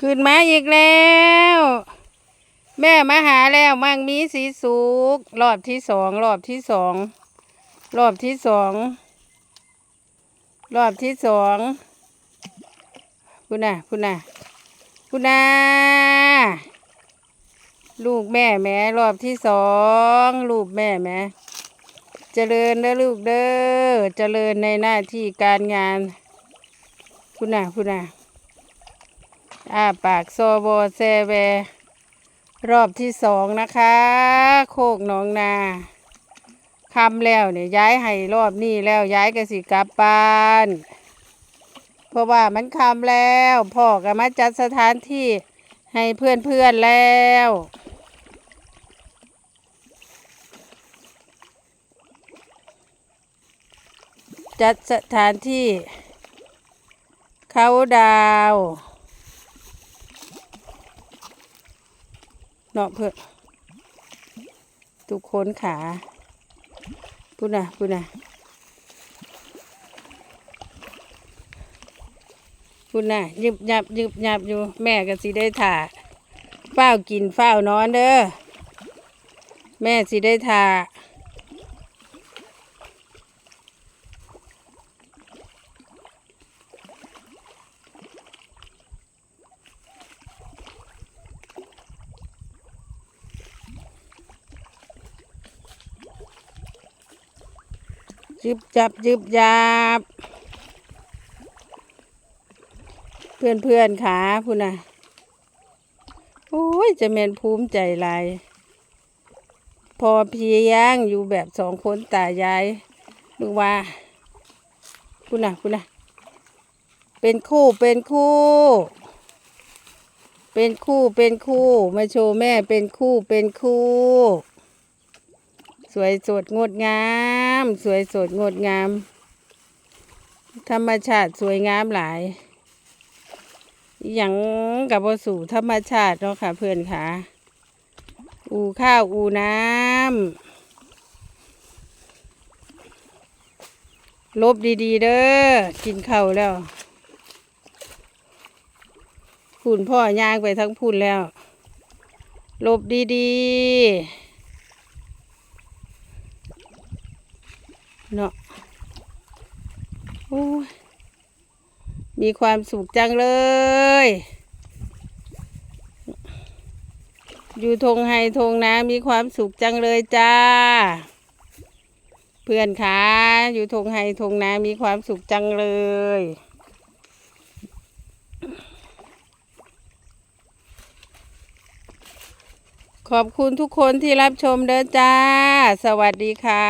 ขึ้นมาอีกแล้ว แม่มาหาแล้วมั่งมีสีสุกรอบที่สองรอบที่สองรอบที่สองรอบที่สองคุณน่ะคุณน่ะคุณน่ะลูกแม่แม่รอบที่สองลูกแม่แม่เจริญเด้อลูกเด้อเจริญในหน้าที่การงาน คุณน่ะคุณน่ะ อ้าปากโซโบเซเวรอบที่สองนะคะ โคกหนองนาคำแล้วเนี่ยย้ายให้รอบนี้แล้วย้ายกสิกลับบ้านเพราะว่ามันคำแล้วพ่อก็มาจัดสถานที่ให้เพื่อนเพื่อนแล้ว จัดสถานที่เขาดาว เนาะเพื่อทุกคนขาพูดนะพูดนะพูดนะยึบยับยึบยับอยู่ แม่ก็สิได้ถ่าเฝ้ากินเฝ้านอนเด้อแม่สิได้ถ่า ยึบจับยึบยับ เพื่อนเพื่อนขาพูน่ะ โอ้ย จะเมนภูมิใจลายพอเพียงอยู่แบบสองคนตายายลูกว่าพูน่ะพูน่ะ เป็นคู่เป็นคู่ เป็นคู่เป็นคู่ มาโชว์แม่เป็นคู่เป็นคู่ สวยสดงดงาม สวยสดงดงาม ธรรมชาติสวยงามหลายอย่างกับวสู่ธรรมชาติเนาะค่ะเพื่อนค่ะ อูข้าวอูน้ำลบดีๆ เด้อกินข้าวแล้วพุ่นพ่อย่างไปทั้งพุ่นแล้วลบดีๆ เนาะโอ้ยมีความสุขจังเลย อยู่ทงไฮทงนามีความสุขจังเลยจ้า เพื่อนคะอยู่ทงไฮทงนามีความสุขจังเลยขอบคุณทุกคนที่รับชมเด้อจ้า สวัสดีค่ะ